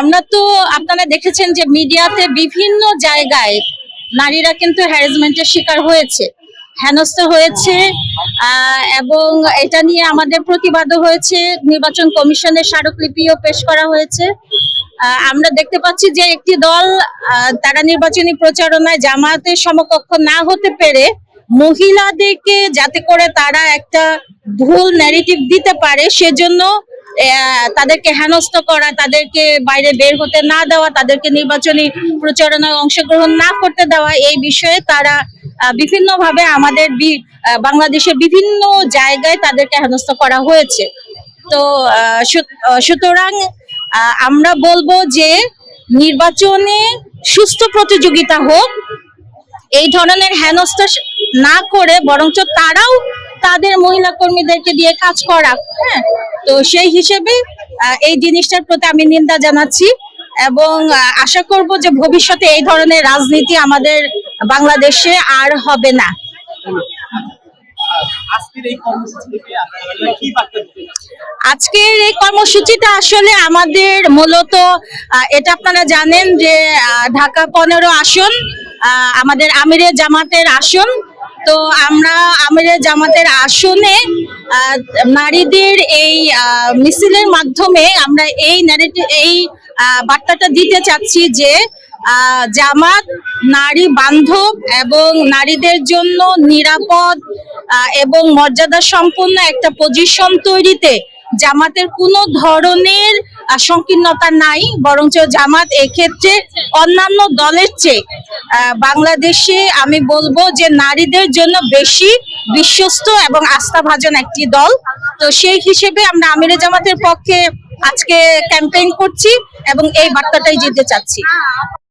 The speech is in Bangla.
আমরা তো, আপনারা দেখেছেন যে মিডিয়াতে বিভিন্ন জায়গায় নারীরা কিন্তু হ্যারাসমেন্টের শিকার হয়েছে, হেনস্থ হয়েছে এবং এটা নিয়ে আমাদের প্রতিবাদও হয়েছে, নির্বাচন কমিশনের স্মারকলিপিও পেশ করা হয়েছে। আমরা দেখতে পাচ্ছি যে একটি দল তারা নির্বাচনী প্রচারণায় জামায়াতের সমকক্ষ না হতে পেরে মহিলাদেরকে যাতে করে তারা একটা ভুল ন্যারেটিভ দিতে পারে, সেজন্য তাদেরকে হেনস্থ করা, তাদেরকে বাইরে বের হতে না দেওয়া, তাদেরকে নির্বাচনী প্রচারণায় অংশগ্রহণ না করতে দেওয়া, এই বিষয়ে তারা বিভিন্ন ভাবে আমাদের বাংলাদেশের বিভিন্ন জায়গায় তাদেরকে হেনস্থ করা হয়েছে। তো সুতরাং আমরা বলব যে নির্বাচনে সুস্থ প্রতিযোগিতা হোক, এই ধরনের হেনস্থা না করে বরঞ্চ তারাও তাদের মহিলা কর্মীদেরকে দিয়ে কাজ করা হ্যাঁ? তো সেই হিসেবে এই জিনিসটার প্রতি আমি নিন্দা জানাচ্ছি এবং আশা করব যে ভবিষ্যতে এই ধরনের রাজনীতি আমাদের বাংলাদেশে আর হবে না। আজকের এই কর্মসূচিটা আসলে আমাদের মূলত এটা আপনারা জানেন যে ঢাকা পনেরো আসন আমাদের আমিরের জামাতের আসন তো আমরা আমাদের জামাতের আসনে নারীদের এই মিছিলের মাধ্যমে আমরা এই এই বার্তাটা দিতে চাচ্ছি যে জামাত, নারী বান্ধব এবং নারীদের জন্য নিরাপদ এবং মর্যাদা সম্পন্ন একটা পজিশন তৈরিতে জামাতের কোনো ধরনের সংকীর্ণতা নাই, বরঞ্চ জামাত এক্ষেত্রে অন্যান্য দলের চেয়ে বাংলাদেশে আমি বলব যে নারীদের জন্য বেশি বিশ্বস্ত এবং আস্থাভাজন একটি দল। তো সেই হিসেবে আমরা আমিরে জামাতের পক্ষে আজকে ক্যাম্পেইন করছি এবং এই বার্তাটাই যেতে চাচ্ছি।